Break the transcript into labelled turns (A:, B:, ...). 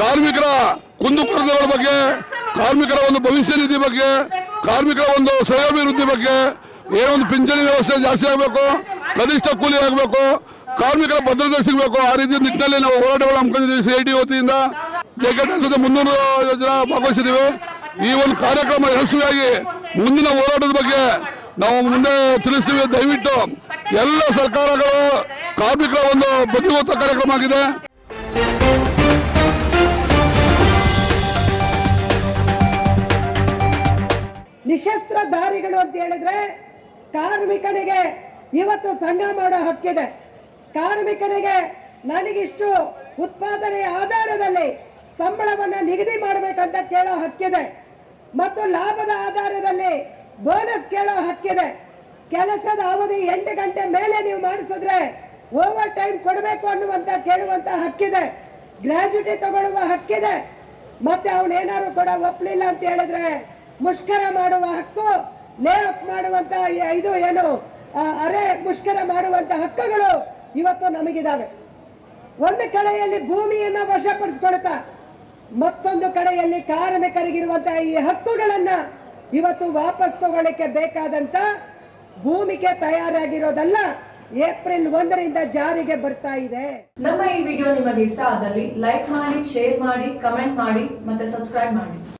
A: ಕಾರ್ಮಿಕರ ಕುಂದುಕೊರತೆಗಳ ಬಗ್ಗೆ, ಕಾರ್ಮಿಕರ ಒಂದು ಭವಿಷ್ಯ ನಿಧಿ ಬಗ್ಗೆ, ಕಾರ್ಮಿಕರ ಒಂದು ಸ್ವಯಂಭಿವೃದ್ಧಿ ಬಗ್ಗೆ ಏನೊಂದು ಪಿಂಚಣಿ ವ್ಯವಸ್ಥೆ ಜಾಸ್ತಿ ಆಗಬೇಕು, ಕನಿಷ್ಠ ಕೂಲಿ ಆಗಬೇಕು, ಕಾರ್ಮಿಕರ ಭದ್ರತೆ ಸಿಗಬೇಕು. ಆ ರೀತಿ ನಿಟ್ಟಿನಲ್ಲಿ ನಾವು ಹೋರಾಟಗಳು ಹಮ್ಮಿಕೊಂಡಿದ್ದೀವಿ. ಸಿ ಐ ಟಿ ವತಿಯಿಂದ ಜೊತೆ ಮುನ್ನೂರು ಯೋಜನೆ ಭಾಗವಹಿಸಿದ್ದೀವಿ. ಈ ಒಂದು ಕಾರ್ಯಕ್ರಮ ಯಶಸ್ವಿಯಾಗಿ ಮುಂದಿನ ಹೋರಾಟದ ಬಗ್ಗೆ ನಾವು ಮುಂದೆ ತಿಳಿಸ್ತೀವಿ. ದಯವಿಟ್ಟು ಎಲ್ಲ ಸರ್ಕಾರಗಳು ಕಾರ್ಮಿಕರ ಒಂದು ಬದಿಗೊತ್ತ ಕಾರ್ಯಕ್ರಮ ಆಗಿದೆ.
B: ನಿಶಸ್ತ್ರ ದಾರಿಗಳು ಅಂತ ಹೇಳಿದ್ರೆ ಕಾರ್ಮಿಕನಿಗೆ ಇವತ್ತು ಸಂಘ ಮಾಡೋ ಹಕ್ಕಿದೆ. ಕಾರ್ಮಿಕನಿಗೆ ನನಗಿಷ್ಟು ಉತ್ಪಾದನೆಯ ಆಧಾರದಲ್ಲಿ ಸಂಬಳವನ್ನು ನಿಗದಿ ಮಾಡಬೇಕಂತ ಕೇಳೋ ಹಕ್ಕಿದೆ. ಮತ್ತು ಲಾಭದ ಆಧಾರದಲ್ಲಿ ಬೋನಸ್ ಕೇಳೋ ಹಕ್ಕಿದೆ. ಕೆಲಸದ ಅವಧಿ ಎಂಟು ಗಂಟೆ ಮೇಲೆ ನೀವು ಮಾಡಿಸಿದ್ರೆ ಓವರ್ ಟೈಮ್ ಕೊಡಬೇಕು ಅನ್ನುವಂತ ಕೇಳುವಂತ ಹಕ್ಕಿದೆ. ಗ್ರಾಜ್ಯುಟಿ ತಗೊಳ್ಳುವ ಹಕ್ಕಿದೆ. ಮತ್ತೆ ಅವನೇನಾದ್ರು ಕೂಡ ಒಪ್ಪಲಿಲ್ಲ ಅಂತ ಹೇಳಿದ್ರೆ ಮುಷ್ಕರ ಮಾಡುವ ಹಕ್ಕು ಲೇ ಆಫ್ ಮಾಡುವಂತ ಈ- ಇದು ಏನು? ಅರೆ ಮುಷ್ಕರ ಮಾಡುವಂತ ಹಕ್ಕುಗಳು ಇವತ್ತು ನಮಗಿದಾವೆ. ಒಂದು ಕಡೆಯಲ್ಲಿ ಭೂಮಿಯನ್ನ ವಶಪಡಿಸ್ಕೊಳ್ತಾ ಮತ್ತೊಂದು ಕಡೆಯಲ್ಲಿ ಕಾರ್ಮಿಕರಿಗಿರುವಂತಹ ಈ ಹಕ್ಕುಗಳನ್ನ ಇವತ್ತು ವಾಪಸ್ ತಗೊಳ್ಳಿಕ್ಕೆ ಬೇಕಾದಂತ ಭೂಮಿಗೆ ತಯಾರಾಗಿರೋದಲ್ಲ, ಏಪ್ರಿಲ್ ಒಂದರಿಂದ ಜಾರಿಗೆ ಬರ್ತಾ ಇದೆ.
C: ನಮ್ಮ ಈ ವಿಡಿಯೋ ನಿಮಗೆ ಇಷ್ಟ ಆದಲ್ಲಿ ಲೈಕ್ ಮಾಡಿ, ಶೇರ್ ಮಾಡಿ, ಕಮೆಂಟ್ ಮಾಡಿ ಮತ್ತೆ ಸಬ್ಸ್ಕ್ರೈಬ್ ಮಾಡಿ.